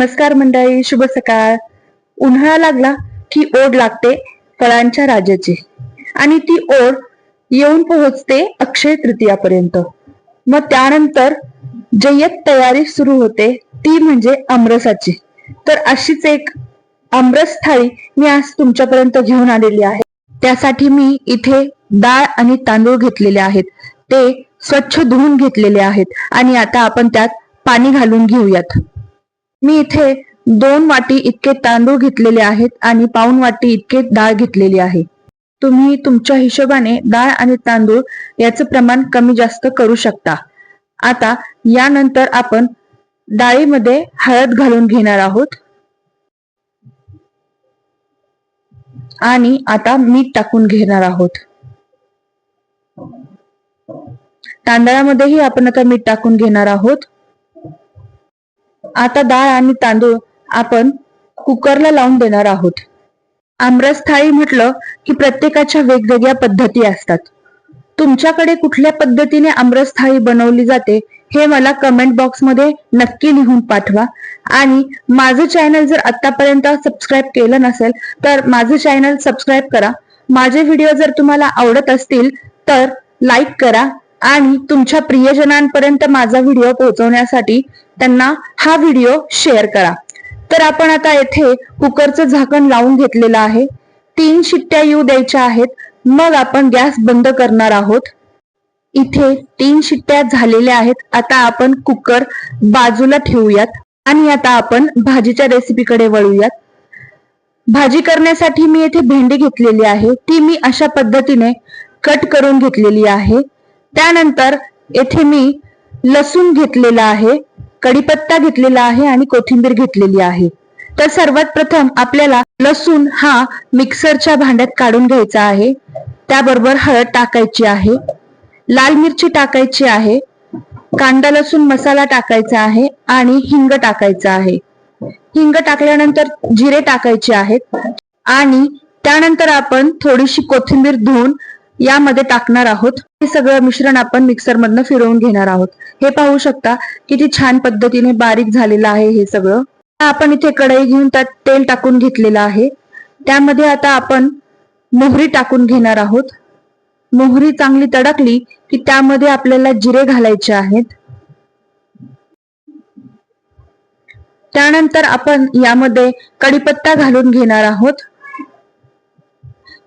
नमस्कार मंडळी शुभ सकाळ. उन्हाळा लागला की ओढ लागते फळांच्या राजाची. आणि ती ओढ येऊन पोहोचते अक्षय तृतीयापर्यंत. मग त्यानंतर जय्यत तयारी सुरू होते ती म्हणजे आमरसाची. तर अशीच एक आमरस थाळी मी आज तुमच्यापर्यंत घेऊन आलेली आहे. त्यासाठी मी इथे डाळ आणि तांदूळ घेतलेले आहेत. ते स्वच्छ धुवून घेतलेले आहेत. आणि आता आपण त्यात पाणी घालून घेऊयात. मी इथे दोन वाटी इतके तांदूळ घेतलेले आहेत आणि पाऊन वाटी इतके डाळ घेतलेली आहे. तुम्ही तुमच्या हिशोबाने डाळ आणि तांदूळ याचं प्रमाण कमी जास्त करू शकता. आता यानंतर आपण डाळीमध्ये हळद घालून घेणार आहोत. आणि आता मीठ टाकून घेणार आहोत. तांदळामध्येही आपण आता मीठ टाकून घेणार आहोत. आता डाळ आणि तांदूळ आपण कुकरला लावून देणार आहोत. आमरस थाळी म्हटलं की प्रत्येकाच्या वेगवेगळ्या पद्धती असतात. तुमच्याकडे कुठल्या पद्धतीने आमरस थाळी बनवली जाते हे मला कमेंट बॉक्समध्ये नक्की लिहून पाठवा. आणि माझं चॅनल जर आतापर्यंत सबस्क्राईब केलं नसेल तर माझं चॅनल सबस्क्राईब करा. माझे व्हिडिओ जर तुम्हाला आवडत असतील तर लाईक करा. आणि तुमच्या प्रियजनांपर्यंत माझा व्हिडिओ पोहोचवण्यासाठी त्यांना हा व्हिडिओ शेअर करा. तर आपण आता येथे कुकरचं झाकण लावून घेतलेलं आहे. तीन शिट्ट्या येऊ द्यायच्या आहेत. मग आपण गॅस बंद करणार आहोत. इथे तीन शिट्ट्या झालेल्या आहेत. आता आपण कुकर बाजूला ठेवूयात आणि आता आपण भाजीच्या रेसिपीकडे वळूयात. भाजी करण्यासाठी मी येथे भेंडी घेतलेली आहे. ती मी अशा पद्धतीने कट करून घेतलेली आहे. त्यानंतर येथे मी लसूण घेतलेला आहे कढीपत्ता घेतलेला आहे आणि कोथिंबीर घेतलेली आहे. तर सर्वात प्रथम आपल्याला लसूण हा मिक्सरच्या भांड्यात काढून घ्यायचा आहे. त्याबरोबर हळद टाकायची आहे लाल मिरची टाकायची आहे कांदा लसूण मसाला टाकायचा आहे आणि हिंग टाकायचा आहे. हिंग टाकल्यानंतर जिरे टाकायचे आहेत आणि त्यानंतर आपण थोडीशी कोथिंबीर धुवून यामध्ये टाकणार आहोत. हे सगळं मिश्रण आपण मिक्सर मधनं फिरवून घेणार आहोत. हे पाहू शकता किती छान पद्धतीने बारीक झालेलं आहे हे सगळं. आपण इथे कढई घेऊन त्यात तेल टाकून घेतलेलं आहे. त्यामध्ये आता आपण मोहरी टाकून घेणार आहोत. मोहरी चांगली तडकली की त्यामध्ये आपल्याला जिरे घालायचे आहेत. त्यानंतर आपण यामध्ये कढीपत्ता घालून घेणार आहोत.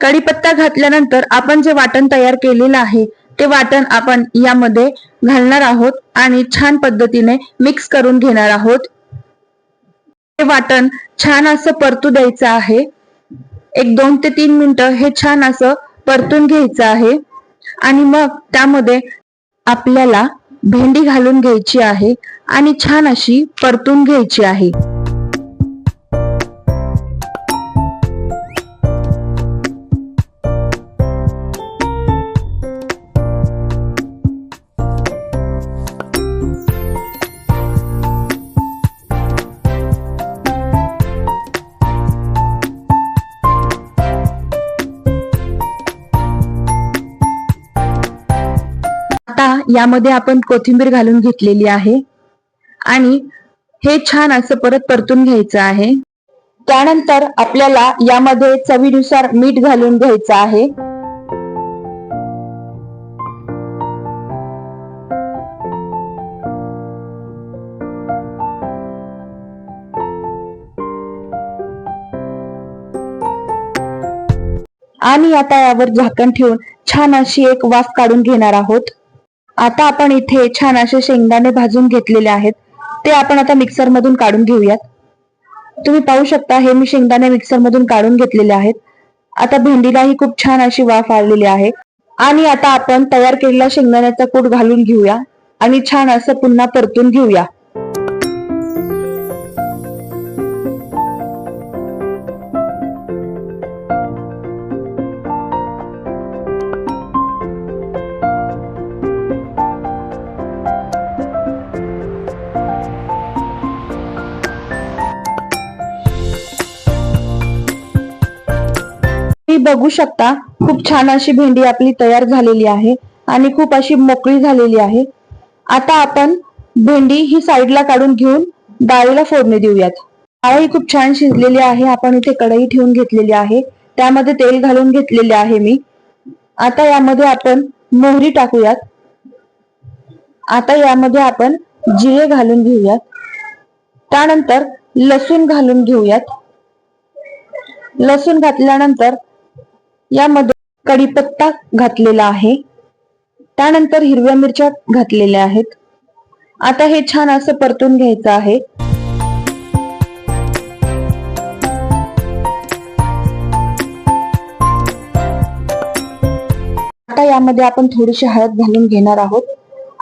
कढीपत्ता घातल्यानंतर आपण जे वाटण तयार केलेलं आहे ते वाटण आपण यामध्ये घालणार आहोत आणि छान पद्धतीने मिक्स करून घेणार आहोत. हे वाटण छान असं परतू द्यायचं आहे. एक दोन ते तीन मिनिटं हे छान असं परतून घ्यायचं आहे. आणि मग त्यामध्ये आपल्याला भेंडी घालून घ्यायची आहे आणि छान अशी परतून घ्यायची आहे. यामध्ये आपण कोथिंबीर घालून घेतलेली आहे. आणि हे छान असं परत परतून घ्यायचं आहे. त्यानंतर आपल्याला यामध्ये चवीनुसार मीठ घालून घ्यायचं आहे. आणि आता यावर झाकण ठेवून छान अशी एक वाफ काढून घेणार आहोत. आता आपण इथे छान असे शेंगदाणे भाजून घेतलेले आहेत. ते आपण आता मिक्सर मधून काढून घेऊयात. तुम्ही पाहू शकता हे मी शेंगदाणे मिक्सर मधून काढून घेतलेले आहेत. आता भेंडीलाही खूप छान अशी वाफ आलेली आहे. आणि आता आपण तयार केलेला शेंगदाण्याचा कूट घालून घेऊया आणि छान असं पुन्हा परतून घेऊया. बघू शकता खूप छान अशी भेंडी आपली तयार झालेली आहे आणि खूप अशी मोकळी झालेली आहे. आता आपण भेंडी ही साईडला काढून घेऊन डाळीला फोडणी देऊयात. डाळ ही खूप छान शिजलेली आहे आपण इथे कढई ठेवून घेतलेली आहे. त्यामध्ये तेल घालून घेतलेले आहे मी. आता यामध्ये आपण मोहरी टाकूयात. आता यामध्ये आपण जिरे घालून घेऊयात. त्यानंतर लसूण घालून घेऊयात. लसूण घातल्यानंतर यामध्ये कढीपत्ता घातलेला आहे. त्यानंतर हिरव्या मिरच्या घातलेल्या आहेत. आता हे छान असं परतून घ्यायचं आहे. आता यामध्ये आपण थोडीशी हळद घालून घेणार आहोत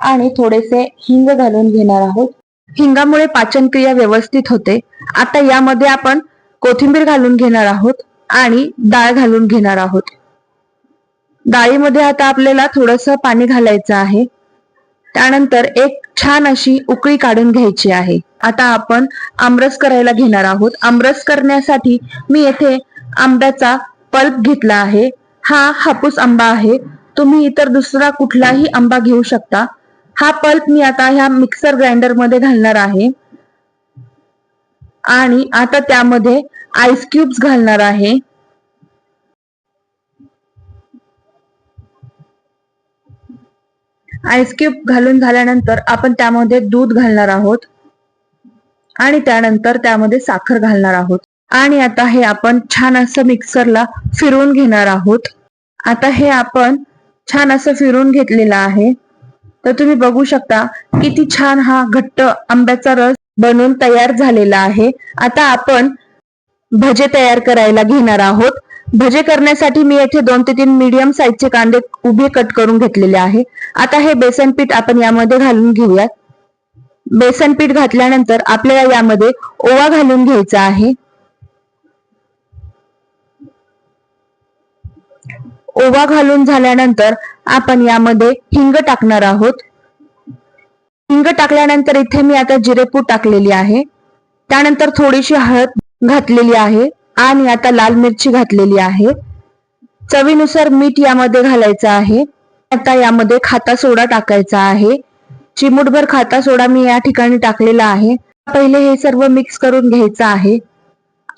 आणि थोडेसे हिंग घालून घेणार आहोत. हिंगामुळे पाचन क्रिया व्यवस्थित होते. आता यामध्ये आपण कोथिंबीर घालून घेणार आहोत. आणि डाळ घालून घेणार आहोत. डाळीमध्ये आता आपल्याला थोडस पाणी घालायचं आहे. त्यानंतर एक छान अशी उकळी काढून घ्यायची आहे. आता आपण आमरस करायला घेणार आहोत. आमरस करण्यासाठी मी येथे आंब्याचा पल्प घेतला आहे. हा हापूस आंबा आहे. तुम्ही इतर दुसरा कुठलाही आंबा घेऊ शकता. हा पल्प मी आता ह्या मिक्सर ग्राइंडरमध्ये घालणार आहे. आणि आता त्यामध्ये आईस क्यूब्स घालणार आहे. आईस क्यूब घालून झाल्यानंतर आपण त्यामध्ये दूध घालणार आहोत. आणि त्यानंतर त्यामध्ये साखर घालणार आहोत. आणि आता हे आपण छान असं मिक्सरला फिरवून घेणार आहोत. आता हे आपण छान असं फिरून घेतलेलं आहे. तर तुम्ही बघू शकता किती छान हा घट्ट आंब्याचा रस बनून तयार झालेला आहे. आता आपण भजे तयार करायला घेणार आहोत. भजे करण्यासाठी मी येथे दोन ते तीन मीडियम साईजचे कांदे उभे कट करून घेतलेले आहे. आता हे बेसन पीठ आपण यामध्ये घालून घेऊयात. बेसन पीठ घातल्यानंतर आपल्याला यामध्ये ओवा घालून घ्यायचा आहे. ओवा घालून झाल्यानंतर आपण यामध्ये हिंग टाकणार आहोत. हिंग टाकल्यानंतर इथे मी आता जिरेपूड टाकलेली आहे. त्यानंतर थोडीशी हळद घातलेली आहे आणि आता लाल मिरची घातलेली आहे. चवीनुसार मीठ यामध्ये घालायचं आहे. आता यामध्ये खाता सोडा टाकायचा आहे. चिमूटभर खाता सोडा मी या ठिकाणी टाकलेला आहे. पहिले हे सर्व मिक्स करून घ्यायचं आहे.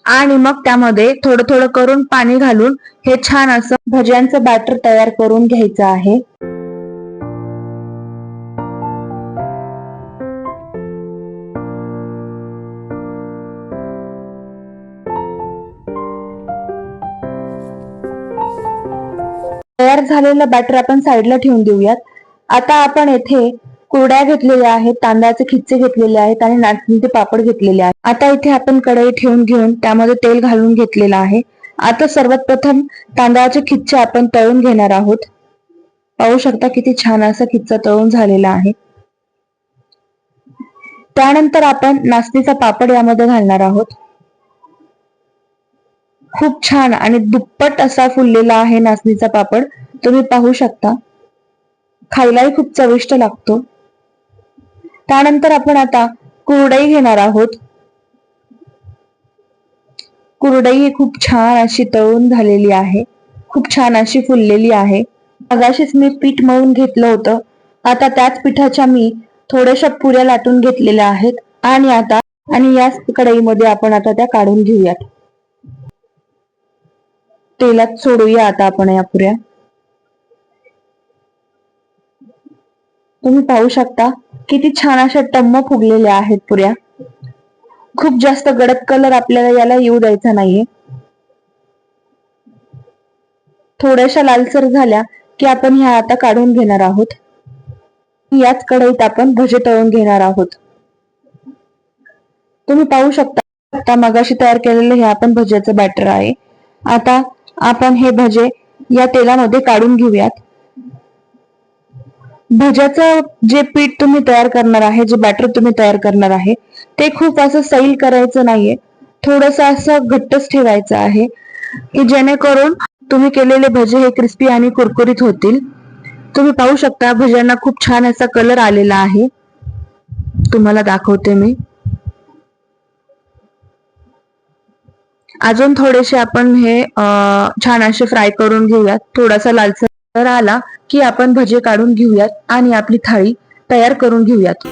आणि मग त्यामध्ये थोडं थोडं करून पाणी घालून हे छान असं भज्यांचं बॅटर तयार करून घ्यायचं आहे. तयार झालेलं बॅटर आपण साईडला ठेवून देऊयात. आता आपण येथे कुरड्या घेतलेल्या आहेत तांदळाचे खिच्चे घेतलेले आहेत आणि नाचणीचे पापड घेतलेले आहेत. आता इथे आपण कढई ठेवून घेऊन त्यामध्ये तेल घालून घेतलेलं आहे. आता सर्वात प्रथम तांदळाचे खिच्चे आपण तळून घेणार आहोत. पाहू शकता किती छान असा खिच्चा तळून झालेला आहे. त्यानंतर आपण नाचणीचा पापड यामध्ये घालणार आहोत. खूप छान आणि दुप्पट असा फुललेला आहे नाचणीचा पापड. तुम्ही पाहू शकता. खायलाही खूप चविष्ट लागतो. त्यानंतर आपण आता कुरडई घेणार आहोत. कुरडई ही खूप छान अशी तळून झालेली आहे. खूप छान अशी फुललेली आहे. मगाशीच मी पीठ मळून घेतलं होतं. आता त्याच पिठाच्या मी थोड्याशा पुऱ्या लाटून घेतलेल्या आहेत. आणि आता आणि याच कढईमध्ये आपण आता त्या काढून घेऊयात. तेलात सोडूया आता आपण या पुऱ्या. तुम्ही पाहू शकता किती छान अशा टम्म फुगलेल्या आहेत पुऱ्या. खूप जास्त गडद कलर आपल्याला याला येऊ द्यायचा नाहीये. थोड्याशा लालसर झाल्या की आपण ह्या आता काढून घेणार आहोत. याच कढईत आपण भजे तळून घेणार आहोत. तुम्ही पाहू शकता मगाशी तयार केलेलं हे आपण भज्याचं बॅटर आहे. आता आपण हे भजे या तेलामध्ये काढून घेऊयात. भज्याचं जे पीठ तुम्ही तयार करणार आहे जे बॅटर तुम्ही तयार करणार आहे ते खूप असं सैल करायचं नाहीये. थोडस असं घट्टच ठेवायचं आहे की जेणेकरून तुम्ही केलेले भजे हे क्रिस्पी आणि कुरकुरीत होतील. तुम्ही पाहू शकता भज्यांना खूप छान असा कलर आलेला आहे. तुम्हाला दाखवते मी. अजून थोडेसे आपण हे छान असे फ्राय करून घेऊयात. थोडासा लालसर आला की आपण भजे काढून घेऊयात आणि आपली थाळी तयार करून घेऊयात.